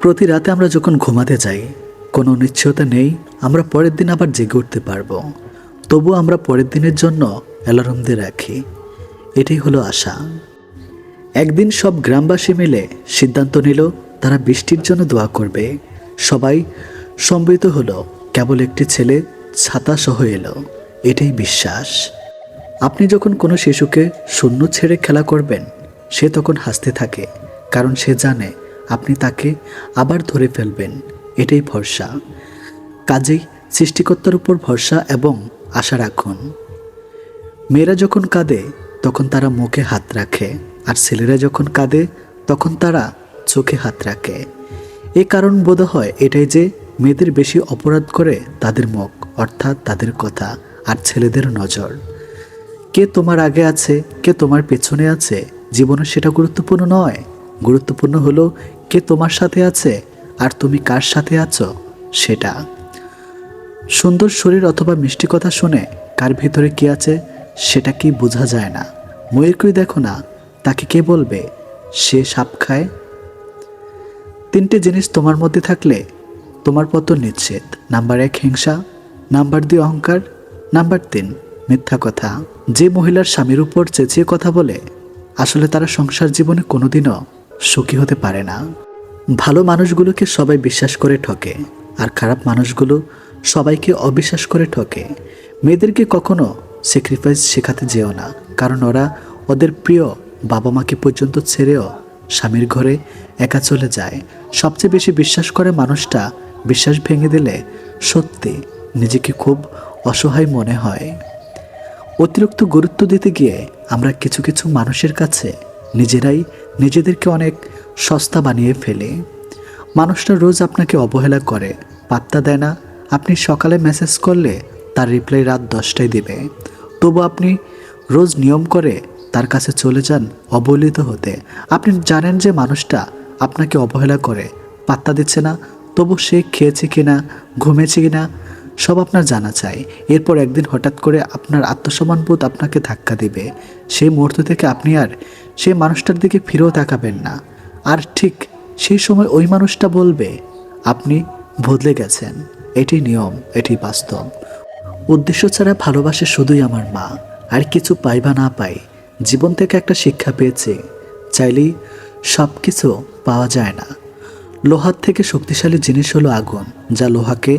প্রতি রাতে আমরা যখন ঘুমাতে যাই, কোনো নিশ্চয়তা নেই, আমরা পরের দিন আবার জেগে উঠতে পারব। তবু আমরা পরের দিনের জন্য অ্যালার্ম দিয়ে রাখি। এটাই হলো আশা। একদিন সব গ্রামবাসী মিলে সিদ্ধান্ত নিল, তারা বৃষ্টির জন্য দোয়া করবে। সবাই সম্মিলিত হলো, কেবল একটি ছেলে ছাতা সহ এলো। এটাই বিশ্বাস। আপনি যখন কোনো শিশুকে শূন্য ছেড়ে খেলা করবেন, সে তখন হাসতে থাকে, কারণ সে জানে আপনি তাকে আবার ধরে ফেলবেন। এটাই ভরসা। কাজেই সৃষ্টিকর্তার উপর ভরসা এবং আশা রাখুন। মেয়েরা যখন কাঁদে, তখন তারা মুখে হাত রাখে। আর ছেলেরা যখন কাঁদে, তখন তারা চোখে হাত রাখে। এ কারণ বোধ হয় এটাই যে মেয়েদের বেশি অপরাধ করে তাদের মুখ, অর্থাৎ তাদের কথা আর ছেলেদের নজর। কে তোমার আগে আছে, কে তোমার পেছনে আছে, জীবনে সেটা গুরুত্বপূর্ণ নয়। গুরুত্বপূর্ণ হলো কে তোমার সাথে আছে আর তুমি কার সাথে আছো সেটা। সুন্দর শরীর অথবা মিষ্টি কথা শুনে কার ভিতরে কি আছে সেটা কি বোঝা যায় না। ময়ূরকেই দেখো না, তাকে কে বলবে? সে সাপ খায়। তিনটে জিনিস তোমার মধ্যে থাকলে তোমার পতন নিশ্চিত। নাম্বার এক হিংসা, নাম্বার দুই অহংকার, নাম্বার তিন মিথ্যা কথা। যে মহিলার স্বামীর উপর চেঁচিয়ে কথা বলে, আসলে তারা সংসার জীবনে কোনোদিনও সুখী হতে পারে না। ভালো মানুষগুলোকে সবাই বিশ্বাস করে ঠকে, আর খারাপ মানুষগুলো সবাইকে অবিশ্বাস করে ঠকে। মেয়েদেরকে কখনো স্যাক্রিফাইস শেখাতে যেও না, কারণ ওরা ওদের প্রিয় বাবা মাকে পর্যন্ত ছেড়েও স্বামীর ঘরে একা চলে যায়। সবচেয়ে বেশি বিশ্বাস করে মানুষটা বিশ্বাস ভেঙে দিলে সত্যি নিজেকে খুব অসহায় মনে হয়। অতিরিক্ত গুরুত্ব দিতে গিয়ে আমরা কিছু কিছু মানুষের কাছে নিজেরাই নিজেদেরকে অনেক সস্তা বানিয়ে ফেলি। মানুষটা রোজ আপনাকে অবহেলা করে, পাত্তা দেয় না। আপনি সকালে মেসেজ করলে তার রিপ্লাই রাত দশটায় দিবে। তবু আপনি রোজ নিয়ম করে তার কাছে চলে যান অবহেলিত হতে। আপনি জানেন যে মানুষটা আপনাকে অবহেলা করে, পাত্তা দিচ্ছে না। তবু সে খেয়েছে কিনা ঘুমেছে কিনা সব আপনার জানা চাই। এরপর একদিন হঠাৎ করে আপনার আত্মসম্মানবোধ আপনাকে ধাক্কা দিবে। সেই মুহূর্ত থেকে আপনি আর সেই মানুষটার দিকে ফিরেও তাকাবেন না। আর ঠিক সেই সময় ওই মানুষটা বলবে, আপনি বদলে গেছেন। এটি নিয়ম, এটি বাস্তব। উদ্দেশ্য ছাড়া ভালোবাসে শুধুই আমার মা। আর কিছু পাই বা না পাই, জীবন থেকে একটা শিক্ষা পেয়েছে। চাইলেই সব কিছু পাওয়া যায় না। লোহার থেকে শক্তিশালী জিনিস হলো আগুন, যা লোহাকে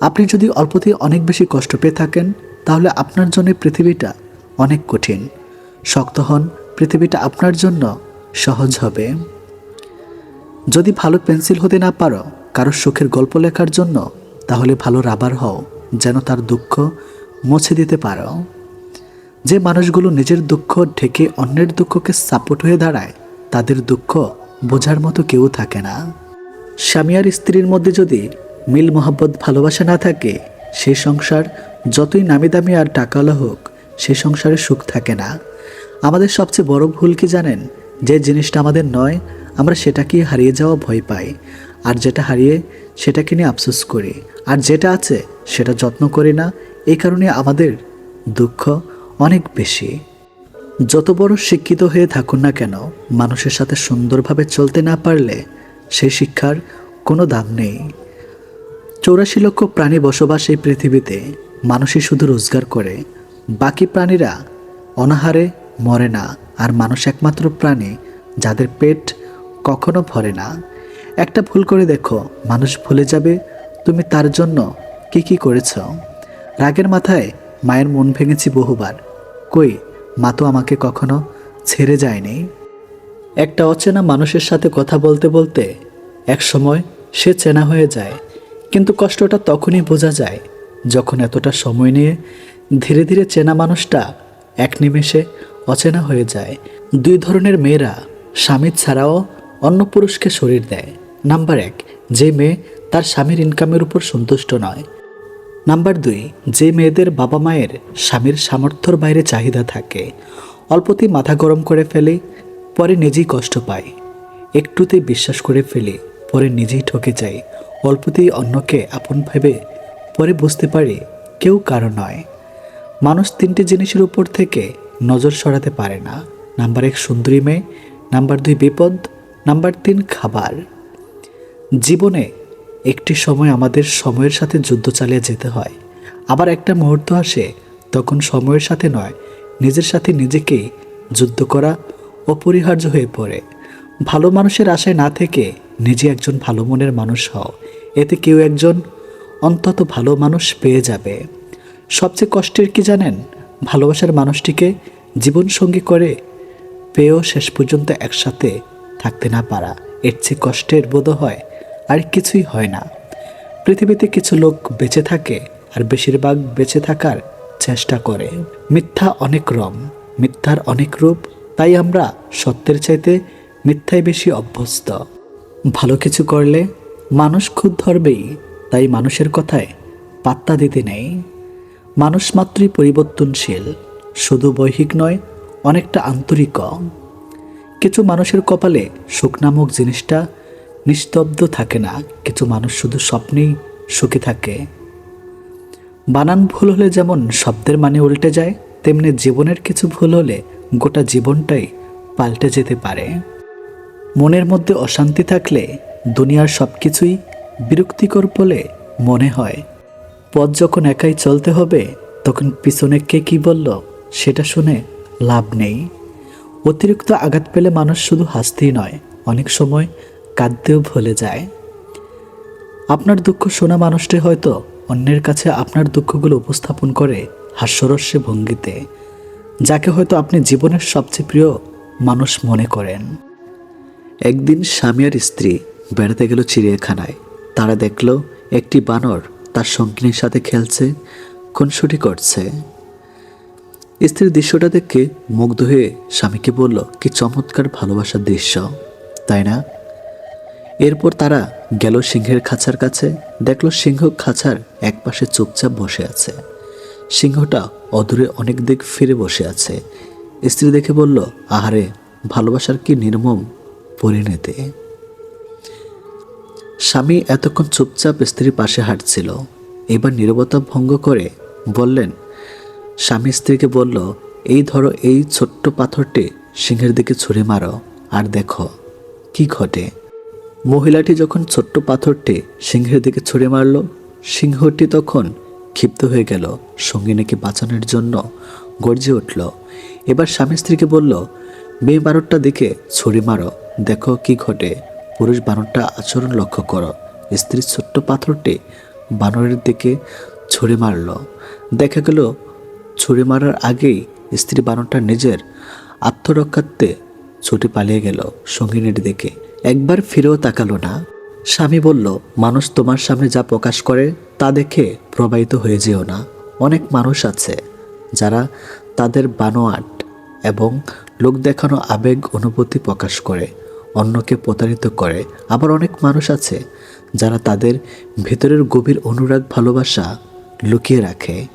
আপনি যদি অল্পতেই অনেক বেশি কষ্ট পেয়ে থাকেন, তাহলে আপনার জন্য পৃথিবীটা অনেক কঠিন। শক্ত হন, পৃথিবীটা আপনার জন্য সহজ হবে। যদি ভালো পেন্সিল হতে না পারো, কারও সুখের গল্প লেখার জন্য, তাহলে ভালো রাবার হও, যেন তার দুঃখ মুছে দিতে পারো। যে মানুষগুলো নিজের দুঃখ ঢেকে অন্যের দুঃখকে সাপোর্ট হয়ে দাঁড়ায়, তাদের দুঃখ বোঝার মতো কেউ থাকে না। স্বামী আর স্ত্রীর মধ্যে যদি মিল মোহাব্বত, ভালোবাসা না থাকে সেই সংসার যতই নামি দামি আর টাকাওয়ালা হোক সেই সংসারে সুখ থাকে না। আমাদের সবচেয়ে বড় ভুল কি জানেন? যে জিনিসটা আমাদের নয়, আমরা সেটাকেই হারিয়ে যাওয়া ভয় পাই। আর যেটা হারিয়ে, সেটাকে নিয়ে আফসোস করি। আর যেটা আছে, সেটা যত্ন করি না। এই কারণে আমাদের দুঃখ অনেক বেশি। যত বড় শিক্ষিত হয়ে থাকুন না কেন, মানুষের সাথে সুন্দরভাবে চলতে না পারলে সেই শিক্ষার কোনো দাম নেই। চৌরাশি লক্ষ প্রাণী বসবাস এই পৃথিবীতে। মানুষই শুধু রোজগার করে। বাকি প্রাণীরা অনাহারে মরে না। আর মানুষ একমাত্র প্রাণী যাদের পেট কখনো ভরে না। একটা ভুল করে দেখো, মানুষ ভুলে যাবে, তুমি তার জন্য কি কি করেছ? রাগের মাথায় মায়ের মন ভেঙেছি বহুবার। কই, মা তো আমাকে কখনো ছেড়ে যায়নি। একটা অচেনা মানুষের সাথে কথা বলতে বলতে এক সময় সে চেনা হয়ে যায়। কিন্তু কষ্টটা তখনই বোঝা যায় যখন এতটা সময় নিয়ে ধীরে ধীরে চেনা মানুষটা এক নিমেষে অচেনা হয়ে যায়। দুই ধরনের মেয়েরা স্বামী ছাড়াও অন্য পুরুষকে শরীর দেয়। নাম্বার এক, যে মেয়ে তার স্বামীর ইনকামের উপর সন্তুষ্ট নয়। নাম্বার দুই, যে মেয়েদের বাবা মায়ের স্বামীর সামর্থ্যর বাইরে চাহিদা থাকে। অল্পতেই মাথা গরম করে ফেলে, পরে নিজেই কষ্ট পায় একটুতেই বিশ্বাস করে ফেলে, পরে নিজেই ঠকে যায় অল্পতেই অন্যকে আপন ভেবে পরে বুঝতে পারে কেউ কারও নয়। মানুষ তিনটি জিনিসের উপর থেকে নজর সরাতে পারে না। নাম্বার এক, সুন্দরী মেয়ে। নাম্বার দুই, বিপদ। নাম্বার তিন, খাবার। জীবনে একটি সময় আমাদের সময়ের সাথে যুদ্ধ চালিয়ে যেতে হয়। আবার একটা মুহূর্ত আসে, তখন সময়ের সাথে নয়, নিজের সাথে নিজেকেই যুদ্ধ করা অপরিহার্য হয়ে পড়ে। ভালো মানুষের আশায় না থেকে নিজে একজন ভালো মনের মানুষ হও। এতে কেউ একজন অন্তত ভালো মানুষ পেয়ে যাবে। সবচেয়ে কষ্টের কি জানেন? ভালোবাসার মানুষটিকে জীবনসঙ্গী করে পেয়েও শেষ পর্যন্ত একসাথে থাকতে না পারা। এর চেয়ে কষ্টের বোধ হয় আর কিছুই হয় না। পৃথিবীতে কিছু লোক বেঁচে থাকে আর বেশিরভাগ বেঁচে থাকার চেষ্টা করে। মিথ্যা অনেক রং মিথ্যার অনেক রূপ, তাই আমরা সত্যের চাইতে মিথ্যায় বেশি অভ্যস্ত। ভালো কিছু করলে মানুষ খুদ ধরবেই, তাই মানুষের কথায় পাত্তা দিতে নেই। মানুষ মাত্রই পরিবর্তনশীল, শুধু বৈহিক নয়, অনেকটা আন্তরিক। কিছু মানুষের কপালে সুখ নামক জিনিসটা নিস্তব্ধ থাকে না, কিছু মানুষ শুধু স্বপ্নেই সুখী থাকে। বানান ভুল হলে যেমন শব্দের মানে উল্টে যায়, তেমনি জীবনের কিছু ভুল হলে গোটা জীবনটাই পাল্টে যেতে পারে। মনের মধ্যে অশান্তি থাকলে দুনিয়ার সব কিছুই বিরক্তিকর বলে মনে হয়। পথ যখন একাই চলতে হবে, তখন পিছনে কে কি বলল সেটা শুনে লাভ নেই। অতিরিক্ত আঘাত পেলে মানুষ শুধু হাসতেই নয়, অনেক সময় কাঁদতেও ভুলে যায়। আপনার দুঃখ শোনা মানুষটি হয়তো অন্যের কাছে আপনার দুঃখগুলো উপস্থাপন করে হাস্যরস্যে ভঙ্গিতে, যাকে হয়তো আপনি জীবনের সবচেয়ে প্রিয় মানুষ মনে করেন। একদিন স্বামী আর স্ত্রী বেড়াতে গেল চিড়িয়াখানায়। তারা দেখল একটি বানর তার সঙ্গিনীর সাথে খেলছে, খুনসুটি করছে। স্ত্রীর দৃশ্যটা দেখে মুগ্ধ হয়ে স্বামীকে বলল, কি চমৎকার ভালোবাসার দৃশ্য, তাই না? এরপর তারা গেল সিংহের খাঁচার কাছে, দেখল সিংহ খাঁচার একপাশে চুপচাপ বসে আছে। সিংহটা অদূরে অনেক দিক ফিরে বসে আছে। স্ত্রী দেখে বলল, আহারে, ভালোবাসার কি নির্মম পরিণতি স্বামী এতক্ষণ চুপচাপ স্ত্রীর পাশে হাঁটছিল। এবার নীরবতা ভঙ্গ করে বললেন, স্বামী স্ত্রীকে বলল, এই ধরো এই ছোট্ট পাথরটি সিংহের দিকে ছুঁড়ে মারো আর দেখো কি ঘটে। মহিলাটি যখন ছোট্ট পাথরটি সিংহের দিকে ছুঁড়ে মারল, সিংহটি তখন ক্ষিপ্ত হয়ে গেল সঙ্গিনীকে বাঁচানোর জন্য গর্জে উঠল। এবার স্বামী স্ত্রীকে বলল মেয়ে বানরটা দিকে ছুরি মারো। দেখো কি ঘটে। পুরুষ বানরটা আচরণ লক্ষ্য করো। স্ত্রীর ছোট্ট পাথরটি বানরের দিকে ছুরি মারল। দেখা গেল, ছুরি মারার আগেই স্ত্রী বানরটা নিজের আত্মরক্ষার্থে ছুটি পালিয়ে গেল সঙ্গিনীর দিকে। একবার ফিরেও তাকালো না। স্বামী বলল, মানুষ তোমার সামনে যা প্রকাশ করে তা দেখে প্রবাহিত হয়ে যেও না। অনেক মানুষ আছে যারা তাদের বানোয়াট এবং লোক দেখানো আবেগ, অনুভূতি প্রকাশ করে, অন্যকে প্রতারিত করে। আবার অনেক মানুষ আছে যারা তাদের ভেতরের গভীর অনুরাগ, ভালোবাসা লুকিয়ে রাখে।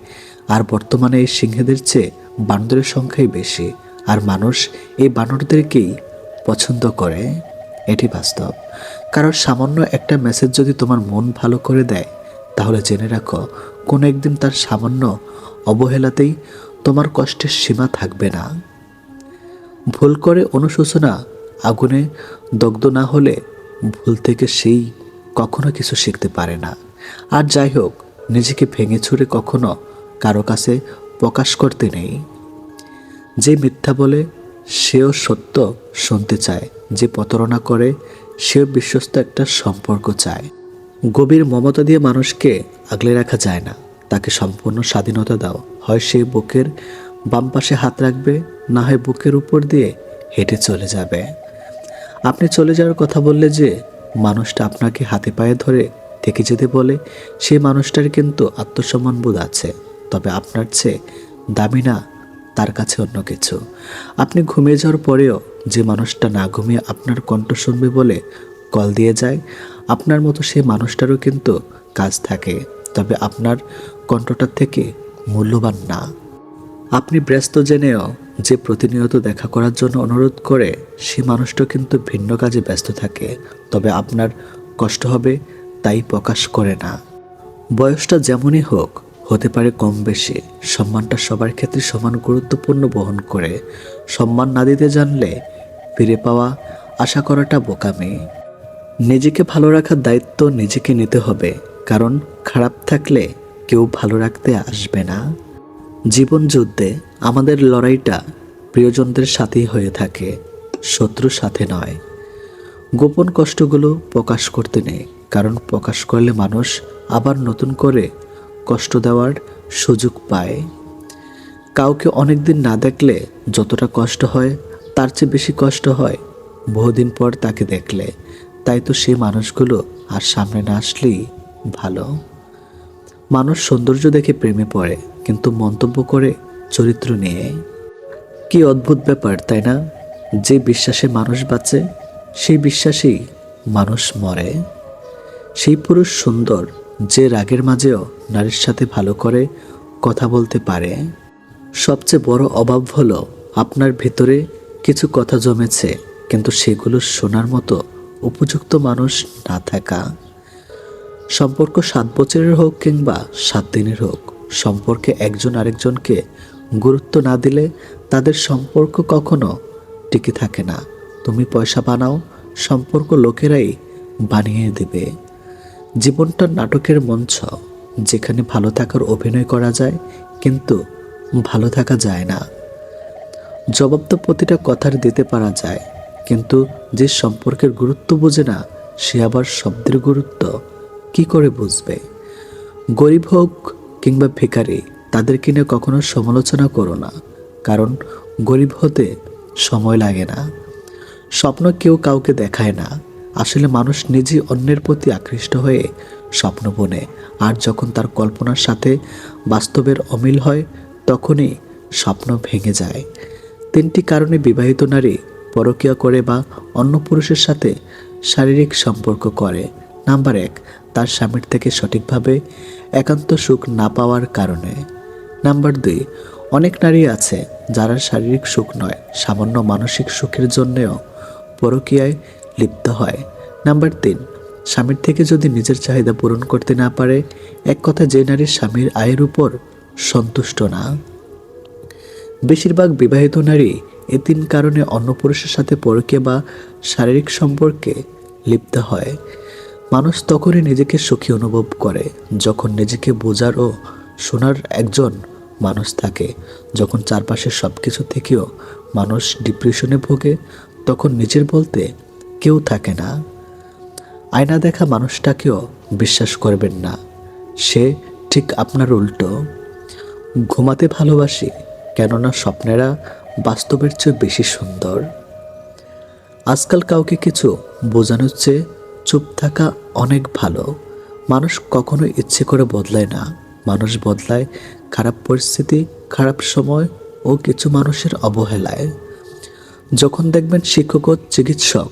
আর বর্তমানে এই সিংহেদের চেয়ে বানরের সংখ্যাই বেশি। আর মানুষ এই বানরদেরকেই পছন্দ করে। এটি বাস্তব। কারণ সামান্য একটা মেসেজ যদি তোমার মন ভালো করে দেয়, তাহলে জেনে রাখো, কোনো একদিন তার সামান্য অবহেলাতেই তোমার কষ্টের সীমা থাকবে না। ভুল করে অনুশোচনা, আগুনে দগ্ধ না হলে ভুল থেকে সেই কখনো কিছু শিখতে পারে না। আর যাই হোক, নিজেকে ভেঙে ছুঁড়ে কখনো কারও কাছে প্রকাশ করতে নেই। যে মিথ্যা বলে, সেও সত্য শুনতে চায়। যে প্রতারণা করে, সেও বিশ্বস্ত একটা সম্পর্ক চায়। গভীর মমতা দিয়ে মানুষকে আগলে রাখা যায় না। তাকে সম্পূর্ণ স্বাধীনতা দাও। হয় সে বুকের বাম পাশে হাত রাখবে, না হয় বুকের উপর দিয়ে হেঁটে চলে যাবে। আপনি চলে যাওয়ার কথা বললে যে, মানুষটা আপনাকে হাতে পায়ে ধরে থেকে যেতে বলে, সেই মানুষটার কিন্তু আত্মসম্মান বোধ আছে। তবে আপনার চেয়ে দামি না, তার কাছে অন্য কিছু। আপনি ঘুমিয়ে যাওয়ার পরেও যে মানুষটা না ঘুমিয়ে আপনার কণ্ঠ শুনবে বলে কল দিয়ে যায়, আপনার মতো সেই মানুষটারও কিন্তু কাজ থাকে। তবে আপনার কণ্ঠটার থেকে মূল্যবান না। আপনি ব্যস্ত জেনেও যে প্রতিনিয়ত দেখা করার জন্য অনুরোধ করে সে মানুষটা কিন্তু ভিন্ন কাজে ব্যস্ত থাকে। তবে আপনার কষ্ট হবে তাই প্রকাশ করে না। বয়সটা যেমনই হোক, হতে পারে কম বেশি, সম্মানটা সবার ক্ষেত্রে সমান গুরুত্বপূর্ণ বহন করে। সম্মান না দিতে জানলে ফিরে পাওয়া আশা করাটা বোকামি। নিজেকে ভালো রাখার দায়িত্ব নিজেকে নিতে হবে, কারণ খারাপ থাকলে কেউ ভালো রাখতে আসবে না। জীবন যুদ্ধে আমাদের লড়াইটা প্রিয়জনদের সাথেই হয়ে থাকে, শত্রুর সাথে নয়। গোপন কষ্টগুলো প্রকাশ করতে নেই, কারণ প্রকাশ করলে মানুষ আবার নতুন করে কষ্ট দেওয়ার সুযোগ পায়। কাউকে অনেকদিন না দেখলে যতটা কষ্ট হয়, তার চেয়ে বেশি কষ্ট হয় বহুদিন পর তাকে দেখলে। তাই তো সেই মানুষগুলো আর সামনে না আসলেই ভালো। মানুষ সৌন্দর্য দেখে প্রেমে পড়ে কিন্তু মন্তব্য করে চরিত্র নিয়ে। কি অদ্ভুত ব্যাপার, তাই না? যে বিশ্বাসে মানুষ বাঁচে, সেই বিশ্বাসেই মানুষ মরে। সেই পুরুষ সুন্দর যে রাগের মাঝেও নারীর সাথে ভালো করে কথা বলতে পারে। সবচেয়ে বড় অভাব হলো আপনার ভেতরে কিছু কথা জমেছে, কিন্তু সেগুলো শোনার মতো উপযুক্ত মানুষ না থাকা। সম্পর্ক সাত বছরের হোক কিংবা সাত দিনের হোক সম্পর্কে একজন আরেকজনকে গুরুত্ব না দিলে তাদের সম্পর্ক কখনো টিকে থাকে না। তুমি পয়সা বানাও, সম্পর্ক লোকেরাই বানিয়ে দেবে। জীবনটা নাটকের মঞ্চ, যেখানে ভালো থাকার অভিনয় করা যায়, কিন্তু ভালো থাকা যায় না। জবাব তো প্রতিটা কথার দিতে পারা যায়, কিন্তু যে সম্পর্কের গুরুত্ব বোঝে না, সে আবার শব্দের গুরুত্ব কি করে বুঝবে? গরিব হোক কিংবা ভিখারি তাদেরকে নিয়ে কখনো সমালোচনা করো না, কারণ গরিব হতে সময় লাগে না। স্বপ্ন কেউ কাউকে দেখায় না। আসলে মানুষ নিজে অন্যের প্রতি আকৃষ্ট হয়ে স্বপ্ন বনে, আর যখন তার কল্পনার সাথে বাস্তবের অমিল হয়, তখনই স্বপ্ন ভেঙে যায়। তিনটি কারণে বিবাহিত নারী পরকীয়া করে বা অন্য পুরুষের সাথে শারীরিক সম্পর্ক করে। নাম্বার এক, তার স্বামীর থেকে সঠিকভাবে একান্ত সুখ না পাওয়ার কারণে। নাম্বার দুই, অনেক নারী আছে যারা শারীরিক সুখ নয়, সামান্য মানসিক সুখের জন্যেও পরকীয়ায় লিপ্ত হয়। নাম্বার তিন, স্বামীর থেকে যদি নিজের চাহিদা পূরণ করতে না পারে, এক কথা যে নারীর স্বামীর আয়ের উপর সন্তুষ্ট না। বেশিরভাগ বিবাহিত নারী এ তিন কারণে অন্য পুরুষের সাথে পরকীয়া বা শারীরিক সম্পর্কে লিপ্ত হয়। মানুষ তখনই নিজেকে সুখী অনুভব করে, যখন নিজেকে বোঝার ও শোনার একজন মানুষ থাকে। যখন চারপাশের সব কিছু থেকেও মানুষ ডিপ্রেশনে ভোগে, তখন নিজের বলতে কেউ থাকে না। আয়না দেখা মানুষটাকেও বিশ্বাস করবেন না। সে ঠিক আপনার উল্টো। ঘুমাতে ভালোবাসি, কেননা স্বপ্নেরা বাস্তবের চেয়ে বেশি সুন্দর। আজকাল কাউকে কিছু বোঝানোর চেয়ে চুপ থাকা অনেক ভালো। মানুষ কখনো ইচ্ছে করে বদলায় না। মানুষ বদলায় খারাপ পরিস্থিতি, খারাপ সময় ও কিছু মানুষের অবহেলায়। যখন দেখবেন শিক্ষক ও চিকিৎসক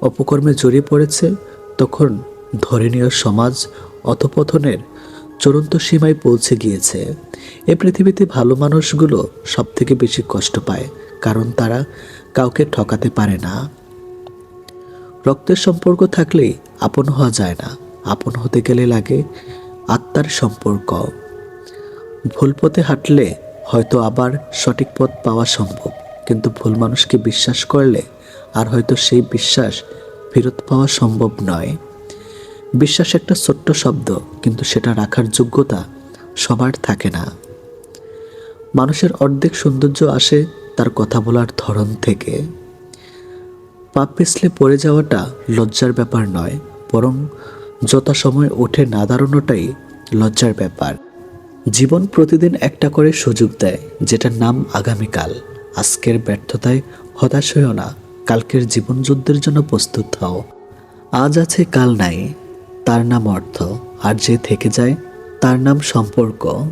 অপকর্মে জড়িয়ে পড়েছে, তখন ধর্মীয় সমাজ অধপতনের চূড়ান্ত সীমায় পৌঁছে গিয়েছে। এ পৃথিবীতে ভালো মানুষগুলো সব থেকে বেশি কষ্ট পায়, কারণ তারা কাউকে ঠকাতে পারে না। রক্তের সম্পর্ক থাকলেই আপন হওয়া যায় না। আপন হতে গেলে লাগে আত্মার সম্পর্ক। ভুল পথে হাঁটলে হয়তো আবার সঠিক পথ পাওয়া সম্ভব, কিন্তু ভুল মানুষকে বিশ্বাস করলে আর হয়তো সেই বিশ্বাস ফেরত পাওয়া সম্ভব নয়। বিশ্বাস একটা ছোট্ট শব্দ, কিন্তু সেটা রাখার যোগ্যতা সবার থাকে না। মানুষের অর্ধেক সৌন্দর্য আসে তার কথা বলার ধরন থেকে। পা পিছলে পড়ে যাওয়াটা লজ্জার ব্যাপার নয়, বরং যথাসময় ওঠে না দাঁড়ানোটাই লজ্জার ব্যাপার। জীবন প্রতিদিন একটা করে সুযোগ দেয়, যেটার নাম আগামীকাল। আজকের ব্যর্থতায় হতাশ হয়েও না, কালকের জীবন যুদ্ধের জন্য প্রস্তুত হও। আজ আছে কাল নাই, তার নাম অর্থ। আর যে থেকে যায়, তার নাম সম্পর্ক।